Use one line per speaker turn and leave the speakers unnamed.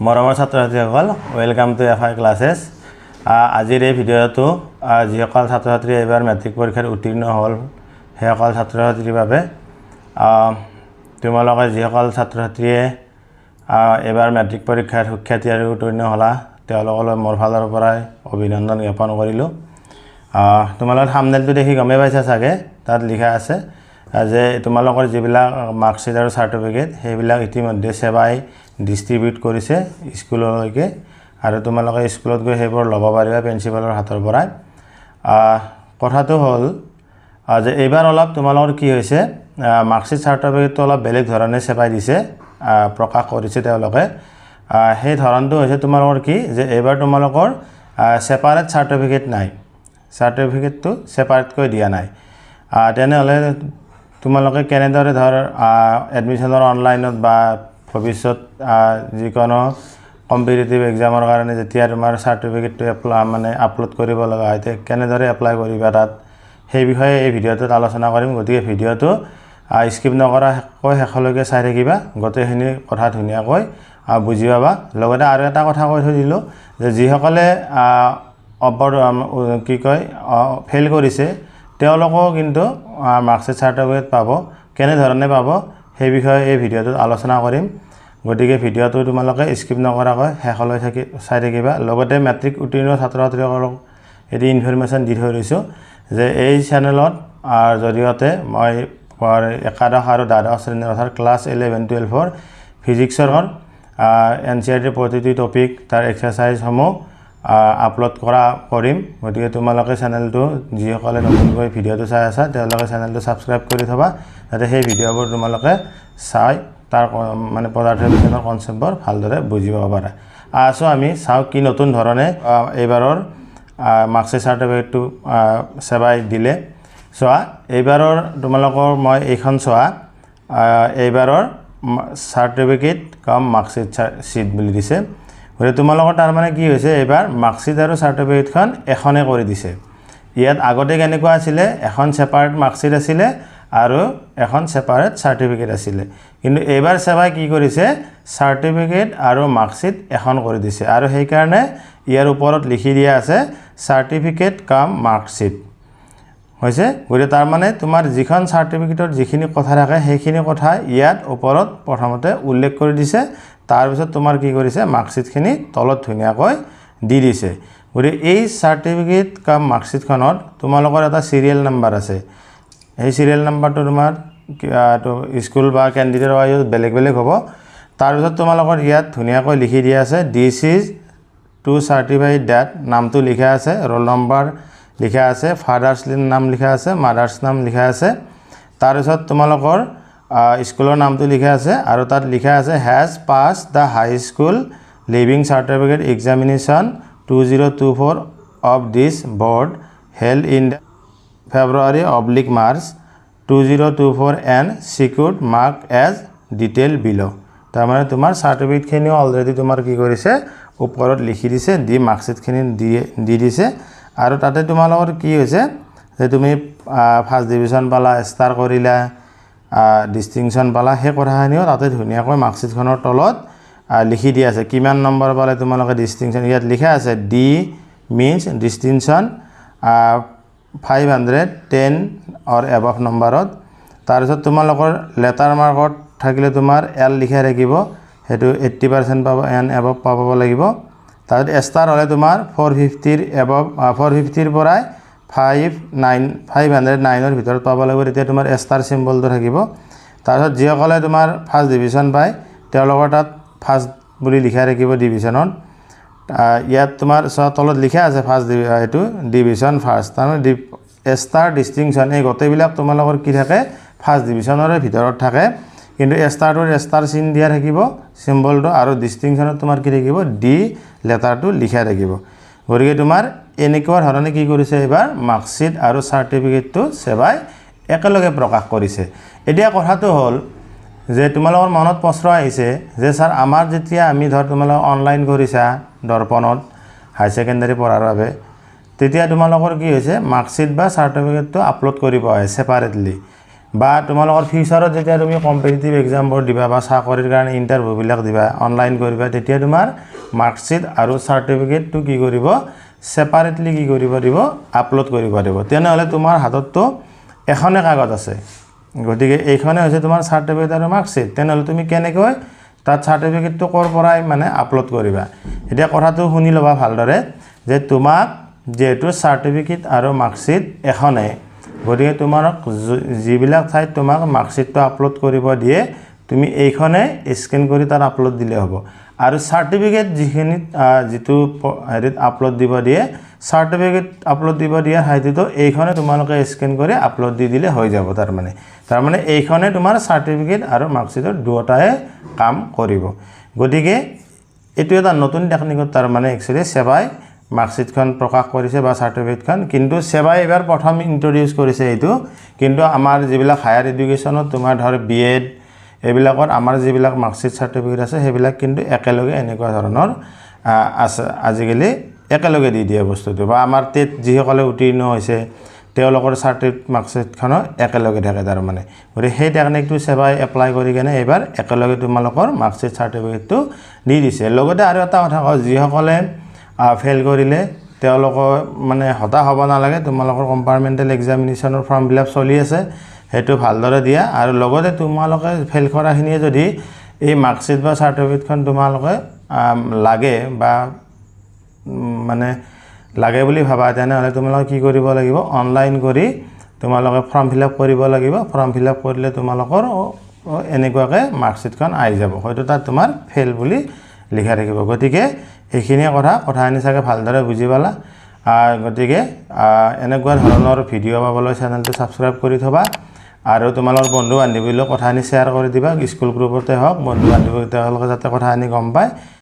মৰমৰ ছাত্ৰ ছাত্ৰীসকল welcome to F I classes আজিৰ এই ভিডিঅ'টো যিসকল ছাত্ৰ ছাত্ৰী এইবাৰ মেট্ৰিক পৰীক্ষাত উত্তীৰ্ণ হ'ল সেইসকল ছাত্ৰ ছাত্ৰীৰ বাবে তোমালোকে যিসকল ছাত্ৰ ছাত্ৰীয়ে এইবাৰ মেট্ৰিক পৰীক্ষাত সুখ্যাতি আৰু উত্তীৰ্ণ হ'লা তেওঁলোকলৈ মোৰ ফালৰ পৰাই অভিনন্দন জ্ঞাপন কৰিলোঁ। আহ, তোমালোকে থামনেলটো দেখি গমেই পাইছা চাগে? তাত লিখা আছে যে তোমালোকৰ যিবিলাক মাৰ্কশ্বিট আৰু চাৰ্টিফিকেট সেইবিলাক ইতিমধ্যে সেৱাই ডিষ্ট্ৰিবিউট কৰিছে স্কুললৈকে। আৰু তোমালোকে স্কুলত গৈ সেইবোৰ ল'ব পাৰিবা প্ৰিন্সিপালৰ হাতৰ পৰাই। কথাটো হ'ল যে এইবাৰ অলপ তোমালোকৰ কি হৈছে মাৰ্কশ্বিট চাৰ্টিফিকেটটো অলপ বেলেগ ধৰণে চেপাই দিছে প্ৰকাশ কৰিছে তেওঁলোকে। সেই ধৰণটো হৈছে তোমালোকৰ কি যে এইবাৰ তোমালোকৰ ছেপাৰেট চাৰ্টিফিকেট নাই। চাৰ্টিফিকেটটো ছেপাৰেটকৈ দিয়া নাই। তেনেহ'লে তোমালোকে কেনেদৰে ধৰ এডমিশ্যনৰ অনলাইনত বা ভৱিষ্যত যিকোনো কম্পিটিটিভ এক্সামৰ কাৰণে যেতিয়া তোমাৰ চাৰ্টিফিকেটটো এপ্লাই মানে আপলোড কৰিব লগা হয় তেতিয়া কেনেদৰে এপ্লাই কৰিবা তাত সেই বিষয়ে এই ভিডিঅ'টোত আলোচনা কৰিম। গতিকে ভিডিঅ'টো স্কিপ নকৰাকৈ শেষলৈকে চাই থাকিবা। গোটেইখিনি কথা ধুনীয়াকৈ বুজি পাবা। লগতে আৰু এটা কথা কৈ থৈ দিলোঁ যে যিসকলে উম, কি কয় ফেইল কৰিছে তেওঁলোকেও কিন্তু মাৰ্কশ্বিট চাৰ্টিফিকেট পাব কেনেধৰণে পাব সেই বিষয়ে এই ভিডিঅ'টোত আলোচনা কৰিম। গতিকে ভিডিঅ'টো তোমালোকে স্কিপ নকৰাকৈ শেষলৈ থাকি চাই থাকিবা। লগতে মেট্ৰিক উত্তীৰ্ণ ছাত্ৰ ছাত্ৰীসকলক এটি ইনফৰমেশ্যন দি থৈ দিছোঁ যে এই চেনেলত জৰিয়তে মই একাদশ আৰু দ্বাদশ শ্ৰেণীৰ অৰ্থাৎ ক্লাছ ইলেভেন টুৱেলভৰ ফিজিক্সৰ এন চি আৰ টিৰ প্ৰতিটো টপিক তাৰ এক্সাৰচাইজসমূহ আপলোড কৰা কৰিম। গতিকে তোমালোকে চেনেলটো যিসকলে নতুনকৈ ভিডিঅ'টো চাই আছা তেওঁলোকে চেনেলটো ছাবস্ক্ৰাইব কৰি থ'বা যাতে সেই ভিডিঅ'বোৰ তোমালোকে চাই তাৰ মানে পদাৰ্থ বিজ্ঞানৰ কনচেপ্টবোৰ ভালদৰে বুজি পাব পাৰা। আমি চাওঁ কি নতুন ধৰণে এইবাৰৰ মাৰ্কশ্বিট চাৰ্টিফিকেটটো সেৱাই দিলে। চোৱা, এইবাৰৰ তোমালোকৰ মই এইখন চোৱা এইবাৰৰ চাৰ্টিফিকেট কাম মাৰ্কশ্বিট শ্বীট বুলি দিছে। গতিকে তোমালোকৰ তাৰমানে কি হৈছে, এইবাৰ মাৰ্কশ্বিট আৰু চাৰ্টিফিকেটখন এখনে কৰি দিছে। ইয়াত আগতে কেনেকুৱা আছিলে, এখন ছেপাৰেট মাৰ্কশ্বিট আছিলে আৰু এখন ছেপাৰেট চাৰ্টিফিকেট আছিলে। কিন্তু এইবাৰ সেৱাই কি কৰিছে চাৰ্টিফিকেট আৰু মাৰ্কশ্বিট এখন কৰি দিছে। আৰু সেইকাৰণে ইয়াৰ ওপৰত লিখি দিয়া আছে চাৰ্টিফিকেট কাম মাৰ্কশ্বিট হৈছে? গতিকে তাৰমানে তোমাৰ যিখন চাৰ্টিফিকেটৰ যিখিনি কথা থাকে, সেইখিনি কথা ইয়াত ওপৰত প্ৰথমতে উল্লেখ কৰি দিছে। তাৰপিছত তোমাৰ কি কৰিছে মাৰ্কশ্বিটখিনি তলত ধুনীয়াকৈ দি দিছে। গতিকে এই চাৰ্টিফিকেট কাম মাৰ্কশ্বিটখনত তোমালোকৰ এটা চিৰিয়েল নাম্বাৰ আছে। সেই চিৰিয়েল নাম্বাৰটো তোমাৰ স্কুল বা কেণ্ডিডেট ৱাইজত বেলেগ বেলেগ হ'ব। তাৰপিছত তোমালোকৰ ইয়াত ধুনীয়াকৈ লিখি দিয়া আছে this is two certified date নামটো লিখা আছে ৰোল নম্বৰ লিখা আছে ফাদাৰ্ছ নাম লিখা আছে মাদাৰ্ছ নাম লিখা আছে। তাৰপিছত তোমালোকৰ স্কুলৰ নামটো লিখা আছে আৰু তাত লিখা আছে has pass the high school leaving certificate examination two zero' two four of this board held in February March two zero' two four and secured mark as detail below' তাৰমানে তোমাৰ চাৰ্টিফিকেটখিনিও অলৰেডি তোমাৰ কি কৰিছে ওপৰত লিখি দিছে, দি মাৰ্কশ্বিটখিনি দি দিছে। আৰু তাতে তোমালোকৰ কি হৈছে যে তুমি ফাৰ্ষ্ট ডিভিজন পালা ষ্টাৰ কৰিলা ডিষ্টিংশ্যন পালা, সেই কথাখিনিও তাতে ধুনীয়াকৈ মাৰ্কশ্বিটখনৰ তলত লিখি দিয়া আছে। কিমান নম্বৰ পালে তোমালোকে ডিষ্টিংশ্যন ইয়াত লিখা আছে D means distinction five hundred ten or above নম্বৰত তাৰপিছত তোমালোকৰ লেটাৰ মাৰ্কত থাকিলে তোমাৰ এল লিখা থাকিব। সেইটো এইট্টি পাৰ্চেণ্ট পাব এন এবাভ পাব লাগিব। তাৰপিছত ষ্টাৰ হ'লে তোমাৰ ফ'ৰ ফিফটিৰ এবাভ ফ'ৰ ফিফটিৰ পৰাই ফাইভ নাইন ফাইভ হাণ্ড্ৰেড নাইনৰ ভিতৰত পাব লাগিব। তেতিয়া তোমাৰ ষ্টাৰ চিম্বলটো থাকিব। তাৰপিছত যিসকলে তোমাৰ ফাৰ্ষ্ট ডিভিজন পায় তেওঁলোকৰ তাত ফাৰ্ষ্ট বুলি লিখা থাকিব আহ, ইয়াত তোমাৰ তলত লিখা আছে ফাৰ্ষ্ট ডিভি এইটো ডিভিজন ফাৰ্ষ্ট তাৰমানে ডি ষ্টাৰ ডিষ্টিংশ্যন এই গোটেইবিলাক তোমালোকৰ কি থাকে? ফাৰ্ষ্ট ডিভিজনৰে ভিতৰত থাকে। কিন্তু ষ্টাৰটোৰ ষ্টাৰ চিন দিয়া থাকিব চিম্বলটো আৰু ডিষ্টিংশ্যনত তোমাৰ কি থাকিব? ডি লেটাৰটো লিখা থাকিব। গতিকে তোমাৰ এনেকুৱা ধৰণে কি কৰিছে এইবাৰ? মাৰ্কশ্বিট আৰু চাৰ্টিফিকেটটো সেৱাই একেলগে প্ৰকাশ কৰিছে। এতিয়া কথাটো হ'ল যে তোমালোকৰ মনত প্ৰশ্ন আহিছে যে, ছাৰ, আমাৰ যেতিয়া আমি ধৰ তোমালোক অনলাইন কৰিছা দৰ্পণত হাই ছেকেণ্ডাৰী পঢ়াৰ বাবে। তেতিয়া তোমালোকৰ কি হৈছে মাৰ্কশ্বিট বা চাৰ্টিফিকেটটো আপলোড কৰিব হয় ছেপাৰেটলি বা তোমালোকৰ ফিউচাৰত যেতিয়া তুমি কম্পিটিটিভ এক্সামবোৰ দিবা বা চাকৰিৰ কাৰণে ইণ্টাৰভিউবিলাক দিবা অনলাইন কৰিবা, তেতিয়া তোমাৰ মাৰ্কশ্বিট আৰু চাৰ্টিফিকেটটো কি কৰিব ছেপাৰেটলি কি কৰিব দিব আপলোড কৰিব দিব। তেনেহ'লে তোমাৰ হাতততো এখনে কাগজ আছে। গতিকে এইখনে হৈছে তোমাৰ চাৰ্টিফিকেট আৰু মাৰ্কশ্বিট তেনেহ'লে তুমি কেনেকৈ তাত চাৰ্টিফিকেটটো ক'ৰ পৰাই মানে আপলোড কৰিবা? এতিয়া কথাটো শুনি ল'বা ভালদৰে যে তোমাক যিহেতু চাৰ্টিফিকেট আৰু মাৰ্কশ্বিট এখনেই, গতিকে তোমাক যিবিলাক ঠাইত তোমাক মাৰ্কশ্বিটটো আপলোড কৰিব দিয়ে, তুমি এইখনে স্কেন কৰি তাত আপলোড দিলে হ'ব। আৰু চাৰ্টিফিকেট যিখিনিত যিটো হেৰিত আপলোড দিব দিয়ে, চাৰ্টিফিকেট আপলোড দিব দিয়া ঠাইটোতো এইখনে তোমালোকে স্কেন কৰি আপলোড দি দিলে হৈ যাব তাৰমানে। তাৰমানে এইখনে তোমাৰ চাৰ্টিফিকেট আৰু মাৰ্কশ্বিটৰ দুয়োটাই কাম কৰিব। গতিকে এইটো এটা নতুন টেকনিকত তাৰমানে একচুৱেলি সেৱাই মাৰ্কশ্বিটখন প্ৰকাশ কৰিছে বা চাৰ্টিফিকেটখন কিন্তু সেৱাই এইবাৰ প্ৰথম ইণ্ট্ৰডিউচ কৰিছে এইটো। কিন্তু আমাৰ যিবিলাক হায়াৰ এডুকেশ্যনত তোমাৰ ধৰ বি এড এইবিলাকত আমাৰ যিবিলাক মাৰ্কশ্বিট চাৰ্টিফিকেট আছে, সেইবিলাক কিন্তু একেলগে এনেকুৱা ধৰণৰ আছে, আজিকালি একেলগে দি দিয়ে বস্তুটো। বা আমাৰ টেট যিসকলে উত্তীৰ্ণ হৈছে তেওঁলোকৰ চাৰ্টিফিকেট মাৰ্কশ্বিটখনো একেলগে থাকে তাৰমানে। গতিকে সেই টেকনিকটো সেৱাই এপ্লাই কৰি কেনে এইবাৰ একেলগে তোমালোকৰ মাৰ্কশ্বিট চাৰ্টিফিকেটটো দি দিছে। লগতে আৰু এটা কথা কওঁ যিসকলে ফেইল কৰিলে তেওঁলোকৰ মানে হতাশ হ'ব নালাগে তোমালোকৰ কম্পাৰ্টমেণ্টেল এক্সামিনেশ্যনৰ ফৰ্ম ফিল আপ চলি আছে সেইটো ভালদৰে দিয়া। আৰু লগতে তোমালোকে ফেইল কৰাখিনিয়ে যদি এই মাৰ্কশ্বিট বা চাৰ্টিফিকেটখন তোমালোকে লাগে বা মানে লাগে বুলি ভাবা তেনেহ'লে তোমালোকে কি কৰিব লাগিব? অনলাইন কৰি তোমালোকে ফৰ্ম ফিল আপ কৰিব লাগিব। ফৰ্ম ফিল আপ কৰিলে তোমালোকৰ এনেকুৱাকৈ মাৰ্কশ্বিটখন আহি যাব। হয়তো তাত তোমাৰ ফেইল বুলি লিখা থাকিব। গতিকে এইখিনিয়ে কথা কথাখিনি চাগে ভালদৰে বুজি পালা। গতিকে এনেকুৱা ধৰণৰ ভিডিঅ' পাবলৈ চেনেলটো ছাবস্ক্ৰাইব কৰি থবা। আৰু তোমালোকৰ বন্ধু বান্ধৱীলৈ কথাখিনি শ্বেয়াৰ কৰি দিবা। স্কুল গ্ৰুপতে হওক বন্ধু বান্ধৱী তেওঁলোকে যাতে কথাখিনি গম পায়।